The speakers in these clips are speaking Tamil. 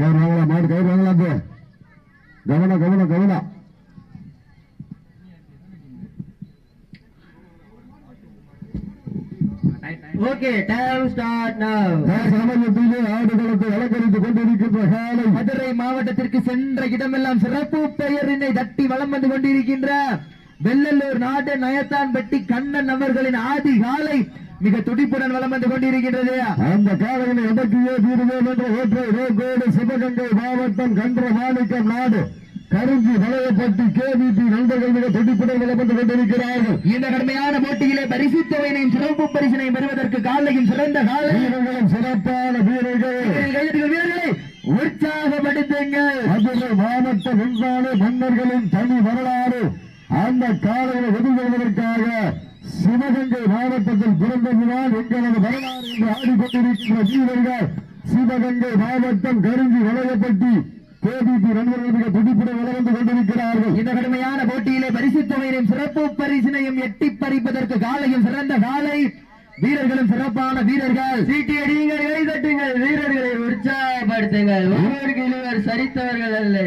கயிறு வாங்கலாம் மாடு கயிறு வாங்கலாம். கவனம் கவனம் கவனம். ஓகே டைம் ஸ்டார்ட் நவ் சமயத்திலே ஆடுகளத்தை அலங்கரித்துக் கொண்டிருக்கின்ற காலை மதுரை மாவட்டத்திற்கு சென்ற இடமெல்லாம் சிறப்பு பெயரினை தட்டி வலம் வந்து கொண்டிருக்கின்ற வெள்ளலூர் நாடு நயத்தான்பட்டி கண்ணன் அவர்களின் ஆதி காலை. மிக துடிப்புடன் வலம் வந்து கொண்டிருக்கின்றது. அந்த காலையில எதற்கியே தீர்வோம் என்ற ஒற்றை ரோக்கோடு சிவகங்கை மாவட்டம் கன்ற மாணிக்கம் நாடு. கருஞ்சி வளையப்பட்டி கேபிபி நண்பர்கள் மிக துடிப்புடன் வலம் வந்து கொண்டிருக்கிறார்கள். இந்த கடுமையான போட்டியிலே பரிசுத்தவையினையும் சிறப்பு பரிசினையும் பெறுவதற்கு காலையும் சிறந்த காலை. வீரர்களும் சிறப்பான வீரர்கள். வீரர்களை உற்சாகப்படுத்துங்கள் மதுரை மாவட்ட வெண்பாடு மன்னர்களின் தனி வரலாறு. அந்த காலையில் எதிர்கொள்வதற்காக சிவகங்கை மாவட்டத்தில் பிறந்ததினால் எங்களது வரலாறு என்று ஆடிக்கொண்டிருக்கின்ற வீரர்கள் சிவகங்கை மாவட்டம் கருஞ்சி வளையப்பட்டி கேபிபி நண்பர்கள் மிக துடிப்புடன் வளர்ந்து கொண்டிருக்கிறார்கள். இந்த கடுமையான போட்டியிலே பரிசுத்தவையினையும் சிறப்பு பரிசினையும் எட்டி பறிப்பதற்கு காலையும் சிறந்த காலை. வீரர்களும் சிறப்பான வீரர்கள். சீட்டி அடியுங்கள் கைதட்டுங்கள் வீரர்களை உற்சாகப்படுத்துங்கள். ஒருவருக்கு இருவர் சரித்தவர்கள் அல்ல.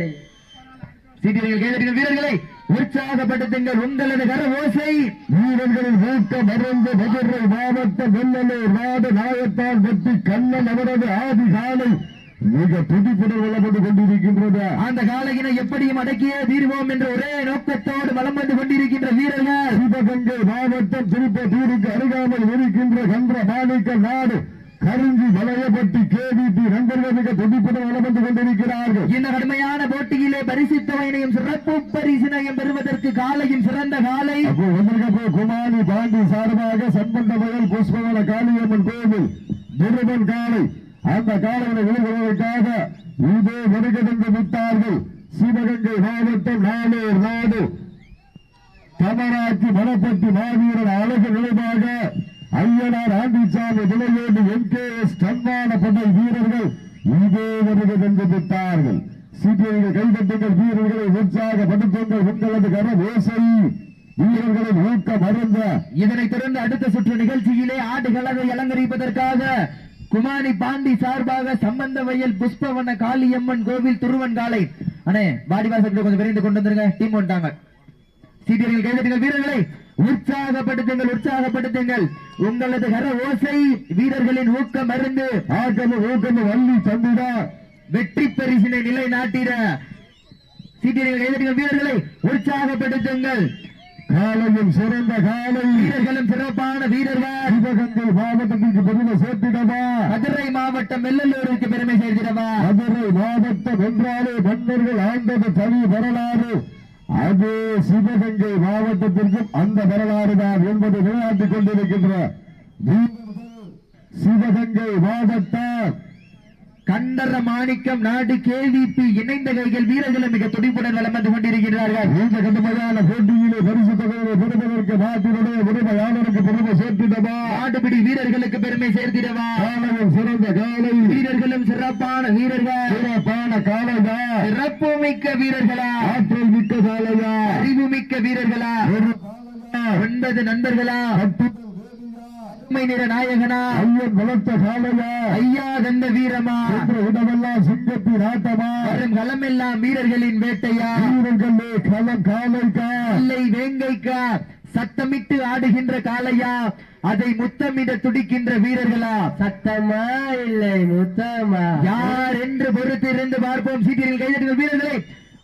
சீட்டியர்கள் கைதட்டுங்கள் வீரர்களை உற்சாகப்படுத்துங்கள் உங்களது கர ஓசை வீரர்களின் ஊக்கம் மறந்து மதுரை மாவட்டம் வெள்ளலூர் நாடு நாயத்தான் பட்டி கண்ணன் அவரது ஆதி காலை மிக துடிப்புடன் வளர்ந்து கொண்டிருக்கின்றது. அந்த காலையினை எப்படியும் அடக்கியே தீர்வோம் என்ற ஒரே நோக்கத்தோடு வலம் வந்து கொண்டிருக்கின்ற வீரர்கள். சிவகங்கை மாவட்டம் திருப்பத்தூருக்கு அருகாமல் இருக்கின்ற கன்ற மாணிக்க நாடு. கருஞ்சி வளையப்பட்டி கேவிபி நண்பர்கள் மிக துடிப்புடன் வளம் வந்து கொண்டிருக்கிறார்கள். இந்த கடுமையான போட்டியிலே பரிசுத்தவையினையும் சிறப்பு பரிசினையும் பெறுவதற்கு காலையும் சிறந்த காலை. வந்திருக்கப்போ குமாரி பாண்டி சார்பாக சம்பந்த வயல் புஷ்பவன காளியம்மன் கோவில் நிருபன் காலை அந்த காலையில விழுவதற்காக இதே வருகதென்று விட்டார்கள். சிவகங்கை மாவட்டம் நாளூர் நாடு. கமராட்சி மலப்பட்டி மாவீரர் அழகு நிலைமாக ஐயனார் ஆண்டிச்சாமி விளையோடு எம் கே எஸ் சன்மான படை வீரர்கள் இங்கே வருகை தந்து விட்டார்கள்? சிபிஐகள் கைதட்டுங்கள் வீரர்களை உற்சாகப்படுத்துங்கள். உங்களது கர ஓசை வீரர்களின் ஊக்கம் அருந்த இதனைத் தொடர்ந்து அடுத்த சுற்று நிகழ்ச்சியிலே ஆடுகளவை அலங்கரிப்பதற்காக குமாரி பாண்டி சார்பாக சம்பந்த வயல் புஷ்பவன காளியம்மன் கோவில் துருவன் காலை அண்ணே பாடிவாசத்துல கொஞ்சம் விரைந்து கொண்டு வந்துருங்க. டீம் வந்துட்டாங்க சீட்டியர்கள் கைதட்டுங்கள் வீரர்களை. உற்சாகப்படுத்துங்கள் உற்சாகப்படுத்துங்கள். உங்களது கர ஓசை வீரர்களின் ஊக்கம் அருந்து ஆக்கமும் ஊக்கமும் வள்ளி தந்திடா வெற்றி பரிசினை நிலை நாட்டிட சீட்டியர்கள் வீரர்களை உற்சாகப்படுத்துங்கள். காலையும் சிறந்த காலை. வீரர்களும் சிறப்பான வீரர்கள். சிவகங்கை மாவட்டத்திற்கு பெருமை சேர்த்திடவா? மதுரை மாவட்டம் வெள்ளலூருக்கு பெருமை சேர்த்திடவா? மதுரை மாவட்டம் என்றாலே மன்னர்கள் ஆண்டது தனி வரலாறு. அது சிவகங்கை மாவட்டத்திற்கும் அந்த வரலாறு தான் என்பதை விளையாட்டிக் கொண்டிருக்கின்ற சிவகங்கை மாவட்டம் கண்டர மாணிக்கம் நாடு கேவிபி இணைந்த கைகள் வீரர்களும் மிக துடிப்புடன் வலம் வந்து கொண்டிருக்கிறார்கள். இந்த கடுமையான போட்டியிலே பரிசு தொகையை பெறுவதற்கு நாட்டினுடைய உரிமையாளருக்கு பெருமை சேர்த்திடவா? ஆடுபிடி வீரர்களுக்கு பெருமை சேர்த்திடவா? காலையும் சிறந்த காலை. வீரர்களும் சிறப்பான வீரர்கள். சிறப்பான காலையா சிறப்பு மிக்க வீரர்களா? ஆற்றல் மிக்க காலையா அறிவு மிக்க வீரர்களா? ஒன்பது நண்பர்களா? உண்மை நிற நாயகனா ஐயன் வளர்த்த காலையா ஐயா தந்த வீரமா இடமெல்லாம் சிங்கத்தின் ஆட்டமா? வரும் களமெல்லாம் வீரர்களின் வேட்டையா? வீரர்களே களம் காலைக்கா? இல்லை வேங்கைக்கா? சத்தமிட்டு ஆடுகின்ற காளையா? அதை முத்தமிட துடிக்கின்ற வீரர்களா? சத்தமா இல்லை முத்தமா? யார் என்று பொறுத்திருந்து பார்ப்போம். சீட்டியில் கைதட்டுங்கள் வீரர்களை.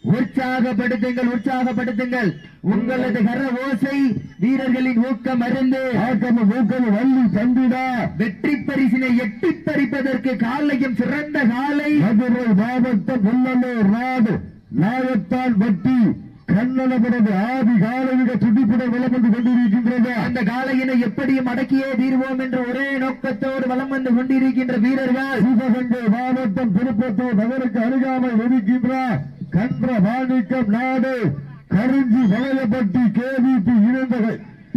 உற்சாகப்படுத்துங்கள் உற்சாகப்படுத்துங்கள். உங்களது கர ஓசை வீரர்களின் ஊக்கம் அருந்து. ஆக்கமும் ஊக்கமும் வள்ளி தந்திடா. வெற்றி பரிசினை எட்டி பறிப்பதற்கு காலையும் சிறந்த காலை. மதுரை மாவட்டம் வெள்ளலூர் நாடு. நாயத்தான் பட்டி கண்ணனபுரது ஆதி காலமிக துடிப்புடன் வலம் வந்து கொண்டிருக்கின்றது அந்த காளையினை எப்படியும் அடக்கியே தீர்வோம் என்ற ஒரே நோக்கத்தோடு வலம் வந்து கொண்டிருக்கின்ற வீரர்கள். சிவகங்கை மாவட்டம் திருப்பத்தூர் நகருக்கு அருகாமல் இருக்கின்ற கன்ற மாணிக்கம் நாடு கருஞ்சி வளையப்பட்டி கேவிபி இணைந்த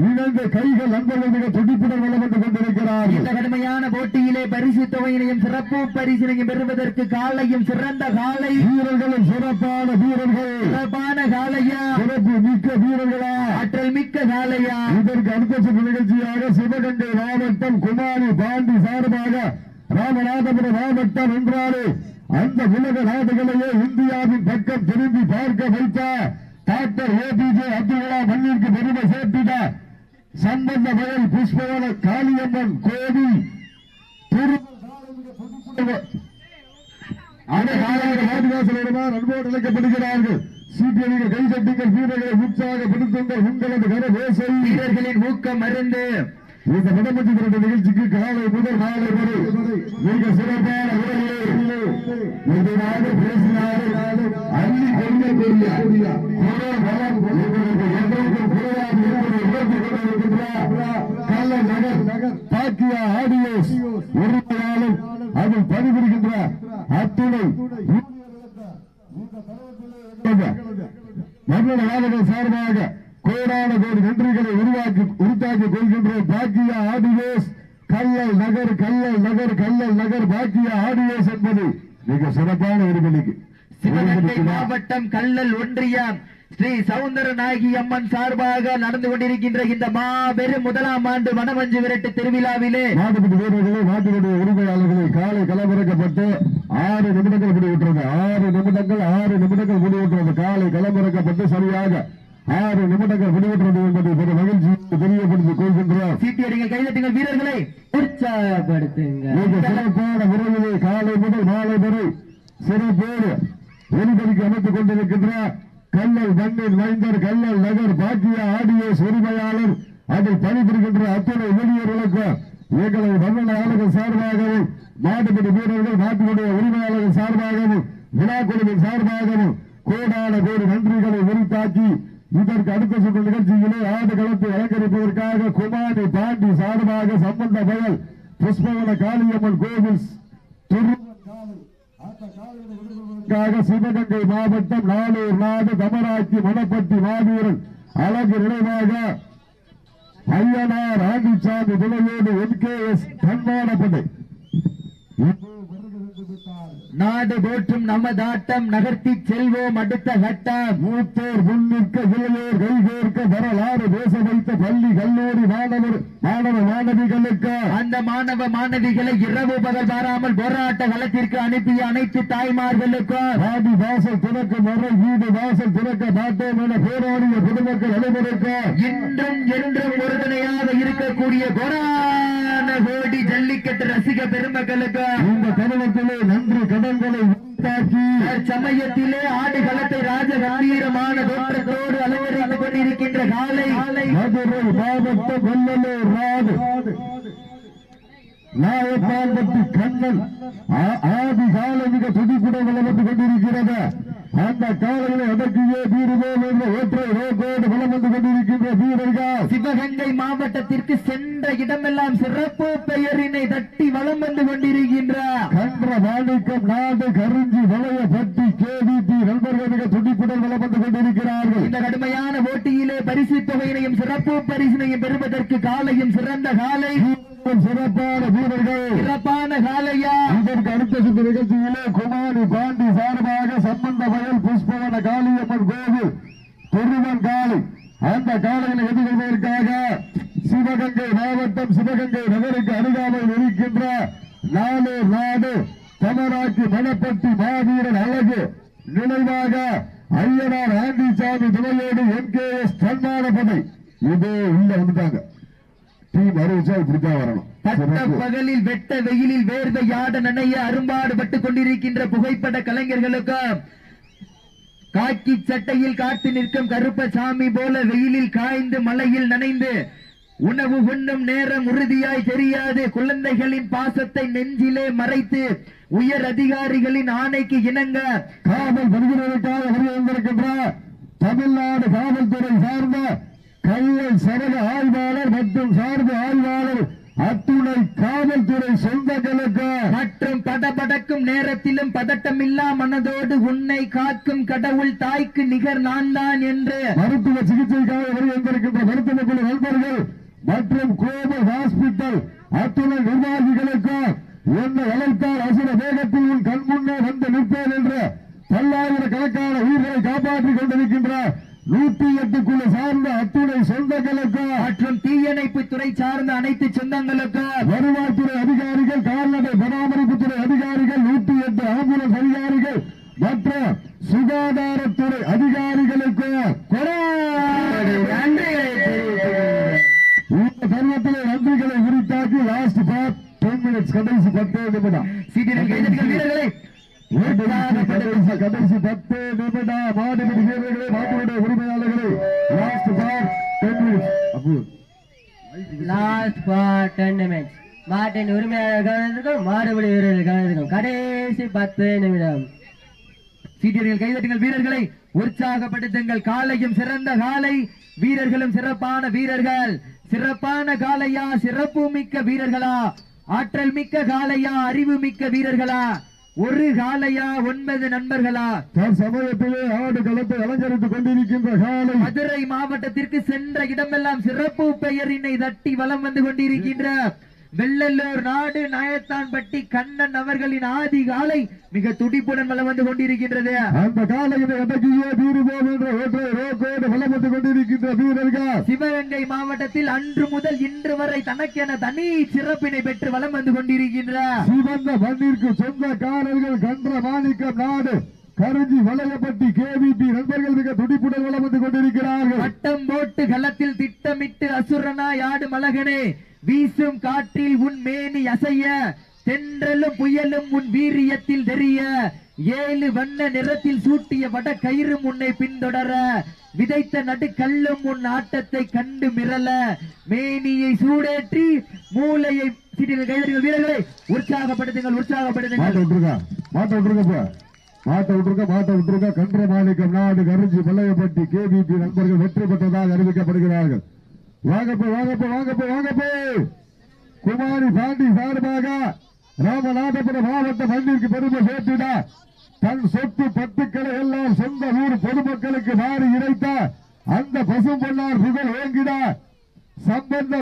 இணைந்த கைகள் நண்பர்கள் மிக துடிப்புடன் வலம் வந்து கொண்டிருக்கிறார்கள். இந்த கடுமையான போட்டியிலே பரிசு தொகையினையும் சிறப்பு பரிசினையும் பெறுவதற்கு காலையும் சிறந்த காலை வீரர்களும் சிறப்பான வீரர்கள். சிறப்பான காளையா சிறப்பு மிக்க வீரர்களா? ஆற்றல் மிக்க காளையா இதற்கு அடுத்த சுற்று நிகழ்ச்சியாக சிவகங்கை மாவட்டம் குமாரி பாண்டி சார்பாக ராமநாதபுரம் மாவட்டம் என்றாலே அந்த உலக நாடுகளையே இந்தியாவின் பக்கம் திரும்பி பார்க்க வைத்த டாக்டர் ஏபிஜே அப்துல் கலாம் மண்ணிற்கு பெருமை சேர்த்திட சம்பந்த வயல் புஷ்பவன காளியம்மன் கோவி வாடிவாசலிடமார் அன்போடு அழைக்கப்படுகிறார்கள். சீக்கிரங்கள் கைதட்டுங்கள் வீரர்களை உற்சாகப்படுத்துங்கள் உங்களது கர வேசை வீரர்களின் ஊக்கம் மருந்து இந்த திரட்ட நிகழ்ச்சிக்கு காலை முதல் மாலை வரை மிக சிறப்பான முறையிலே எதிராக பேசினாலும் அள்ளி கொள்ளக்கூடிய பாக்கியா ஆடியோஸ். அதில் பணிபுரிகின்ற அத்துணை சார்பாக கோடான கோடி நன்றிகளை உருவாக்கி உருத்தாக்கி கொள்கின்ற பாக்கியா ஆடியோஸ். கல்லல் நகர் கல்லல் நகர் கல்லல் நகர் பாக்கியா ஆடியோஸ் என்பது மிக சிறப்பான ஒரு மணிக்கு சிவகங்கை மாவட்டம் கல்லல் ஒன்றியம் ஸ்ரீ சவுந்தர நாயகி அம்மன் சார்பாக நடந்து கொண்டிருக்கின்ற இந்த மாபெரும் முதலாம் ஆண்டு வனமஞ்சு விரட்டு திருவிழாவிலே நாட்டுப்பட்டு வீரர்களே நாட்டுடைய உரிமையாளர்களை காலை களமிறக்கப்பட்டு ஆறு நிமிடங்கள் முடிவுற்றது. ஆறு நிமிடங்கள் ஆறு நிமிடங்கள் முடிவுற்றது. காலை களமிறக்கப்பட்டு சரியாக ஆறு நிமிடங்கள் முடிவுற்றது என்பதை பெரும் மகிழ்ச்சி. கொள்கின்றோம் கைதட்டுங்கள் வீரர்களை உற்சாகப்படுத்துங்கள். சிறப்பான முறையிலே காலை முதல் மாலை வரை சிறப்போடு ஒலிபதிக்கு அமைத்துக் கொண்டிருக்கின்ற கல்லல் மண்ணின் மைந்தர் கல்லல் நகர் பாக்கிய ஆடியோஸ் உரிமையாளர் அதில் பணிபுரிகின்ற அத்துணை ஊழியர்களுக்கும் எங்களது மன்னன ஆளுநர் சார்பாகவும் நாட்டுப்படி வீரர்கள் நாட்டினுடைய உரிமையாளர்கள் சார்பாகவும் விழா குழுவின் சார்பாகவும் கோடான கோடி நன்றிகளை உரித்தாக்கி இதற்கு அடுத்த சுற்று நிகழ்ச்சியிலே ஆடு களத்தை அலங்கரிப்பதற்காக குமாரி பாண்டி சார்பாக சம்பந்த பயல் புஷ்பவன காளியம்மன் கோவில் சிவகங்கை மாவட்டம் நாளூர் நாடு தமராட்சி மணப்பட்டி மாவீரன் அழகு நினைவாக ஐயனார் ஆண்டிச்சாமி துணையோடு என் கே எஸ் தன்மானப்படை. நாடு போற்றும் நமதாட்டம் நகர்த்தி செல்வோம் அடுத்த கட்டம் மூத்தோர் முன்னிற்க இளையோர் கைகோர்க்க வரலாறு பேச வைத்த பள்ளி கல்லூரி மாணவர் மாணவ மாணவிகளுக்கு அந்த மாணவ மாணவிகளை இரவு பகல் பாராமல் போராட்ட களத்திற்கு அனுப்பிய அனைத்து தாய்மார்களுக்கும் பாடி வாசல் திறக்கும் வரை வீடு வாசல் திறக்க மாட்டோம் என போராடிய பொதுமக்கள் அனைவருக்கு இன்றும் என்றும் உறுதுணையாக இருக்கக்கூடிய கொரான கோடி ஜல்லிக்கட்டு ரசிக பெருமக்களுக்கு இந்த தருணத்திலே நன்றி கடன்களை சமயத்திலே ஆடு களத்தை ராஜ கம்பீரமான தோற்றத்தோடு அலங்கரித்துக் கொண்டிருக்கின்ற காலை. மதுரை மாவட்ட வெள்ளலூர் நாடு நாயப்பான்பட்டி கண்ணன். ஆ- ஆதி காலமிக துடிப்புடன் வளர்ந்து கொண்டிருக்கிறது? அந்த காலையில அடக்கியே வீடுவோம் என்ற ஒற்றை ரோக்கோடு வளம் வந்து கொண்டிருக்கின்ற வீரர்கள். சிவகங்கை மாவட்டத்திற்கு சென்ற இடமெல்லாம் சிறப்பு பெயரினை தட்டி வலம் வந்து கொண்டிருக்கின்ற. கன்ற மாணிக்கம் நாடு கருஞ்சி வளைய பட்டி கேவிபி நண்பர்கள் மிக துடிப்புடன் வளம் வந்து கொண்டிருக்கிறார்கள். இந்த கடுமையான போட்டியிலே பரிசு தொகையினையும் சிறப்பு பரிசினையும் பெறுவதற்கு காலையும் சிறந்த காலை. சிறப்பான வீரர்கள். சிறப்பான காலையா இதற்கு அடுத்த சுற்று நிகழ்ச்சியிலே குமாரி பாண்டி சார்பாக சம்பந்த வயல் புஷ்பவன காளியம்மன் கோவில் காளி. அந்த காலையில் எதிர்கொள்வதற்காக சிவகங்கை மாவட்டம் சிவகங்கை நகருக்கு அருகாமையில் இருக்கின்ற நாளூர் நாடு தமராக்கி மணப்பட்டி மாவீரன் அழகு நினைவாக ஐயனார் ஆண்டிசாமி துணையோடு எம் கே எஸ் சன்மானப்படை இது உள்ள வந்துட்டாங்க. வரணும் பட்ட. பகலில் வெட்ட வெயிலில் வேர்வை யாட நனைய அரும்பாடுபட்டுக் கொண்டிருக்கின்ற புகைப்பட கலைஞர்களுக்கு காக்கி சட்டையில் காத்து நிற்கும் கருப்பசாமி போல வெயிலில் காய்ந்து மலையில் நனைந்து உணவு உண்ணும் நேரம் உறுதியாய் தெரியாது குழந்தைகளின் பாசத்தை நெஞ்சிலே மறைத்து உயர் அதிகாரிகளின் ஆணைக்கு இணங்க காவல் பணிகளுக்காக வருகின்ற தமிழ்நாடு காவல்துறை சார்ந்த கல்லல் சரக ஆய்வாளர் மற்றும் சார்பு ஆய்வாளர் அத்துணை காவல்துறை சொந்தங்களுக்கு மற்றும் படபடக்கும் நேரத்திலும் பதட்டமில்லா மனதோடு உன்னை காக்கும் கடவுள் தாய்க்கு நிகர் நான் தான் என்று. மருத்துவ சிகிச்சைக்காக வருகின்ற மருத்துவ குழு நண்பர்கள் மற்றும் கோபல் ஹாஸ்பிட்டல் அத்துணை நிர்வாகிகளுக்கு என்னை அழைத்தால் அசுர வேகத்தில் உன் கண் முன்னே வந்து நிற்பேன் என்று பல்லாயிரக்கணக்கான உயிர்களை காப்பாற்றிக் கொண்டிருக்கின்ற நூத்தி எட்டுக்குள்ள சார்ந்த அத்துணை சொந்தங்களுக்கும் மற்றும் தீயணைப்பு துறை சார்ந்த அனைத்து சொந்தங்களுக்கும் வருவாய்த்துறை அதிகாரிகள் கால்நடை பராமரிப்புத்துறை அதிகாரிகள் நூத்தி எட்டு ஆம்புலன்ஸ் அதிகாரிகள் மற்றும் சுகாதாரத்துறை அதிகாரிகளுக்கு நன்றிகளை தெரிவித்துக் இந்த தருணத்திலே நன்றிகளை உரித்தாக்கி லாஸ்ட் பார்ட் டென் மினிட்ஸ் கடைசி பத்து நிமிடம். கடைசி பத்து நிமிடம். மாடுபிடி வீரர்களே மாட்டுடைய உரிமையாளர்களே. லாஸ்ட் பார்ட் டென் மினிட்ஸ் அப்போ லாஸ்ட் ஃபார் டென் மாட்டின் உரிமையாளர் கவனத்துக்கும் மாடுபிடி வீரர்கள் கவனத்துக்கும் கடைசி பத்து நிமிடம். சீட்டியர்கள் கைதட்டுங்கள் வீரர்களை உற்சாகப்படுத்துங்கள். காலையும் சிறந்த காலை வீரர்களும் சிறப்பான வீரர்கள். சிறப்பான காலையா சிறப்பு மிக்க வீரர்களா? ஆற்றல் மிக்க காலையா அறிவு மிக்க வீரர்களா? ஒரு காலையா ஒன்பது நண்பர்களா? தற்சமயத்திலே ஆடு களத்தை அலங்கரித்துக் கொண்டிருக்கின்ற காலை மதுரை மாவட்டத்திற்கு சென்ற இடமெல்லாம் சிறப்பு பெயரினை தட்டி வலம் வந்து கொண்டிருக்கின்ற வெள்ளல்லூர் நாடு நாயத்தான்பட்டி கண்ணன் அவர்களின் ஆதி காலை மிக துடிப்புடன் வலம் வந்து கொண்டிருக்கின்றது. அந்த காலையினை கொண்டிருக்கின்ற வீரர்கள். சிவகங்கை மாவட்டத்தில் அன்று முதல் இன்று வரை தனக்கென தனி சிறப்பினை பெற்று வலம் வந்து கொண்டிருக்கின்ற. சிவந்த மண்ணிற்கு சொந்தக்காரர்கள் கன்ற மாணிக்கம் நாடு. கருஞ்சி வளையப்பட்டி கேவிபி நண்பர்கள் மிக துடிப்புடன் வளம் வந்து கொண்டிருக்கிறார்கள். வட்டம் போட்டு களத்தில் திட்டமிட்டு அசுரனாய் ஆடு மலகனே வீசும் காற்றில் உன் மேனி அசைய தென்றலும் புயலும் உன் வீரியத்தில் தெரிய ஏழு வண்ண நிறத்தில் சூட்டிய வட கயிறும் உன்னை பின்தொடர விதைத்த நடுக்கல்லும் உன் ஆட்டத்தை கண்டு மிரள மேனியை சூடேற்றி மூளையை சீட்டிகள் வீரர்களை உற்சாகப்படுத்துங்கள் உற்சாகப்படுத்துங்கள். மாட்ட விட்டுருக்க மாட்ட விட்டுருக்க மாட்ட விட்டுருக்க கன்ற மாணிக்கம் நாடு கருஞ்சி பல்லையப்பட்டி கேபிபி நண்பர்கள் வெற்றி பெற்றதாக அறிவிக்கப்படுகிறார்கள். வாங்கப்போ வாங்கப்போ வாங்கப்போ வாங்கப்போ. குமாரி பாண்டி சார்பாக ராமநாதபுரம் மாவட்ட மண்ணிற்கு பெருமை சேர்த்திட தன் சொத்து பத்துக்களை எல்லாம் சொந்த ஊர் பொதுமக்களுக்கு மாறி இணைத்த அந்த பசும்பொன்னார் புகழ் ஓங்கிட சம்பந்த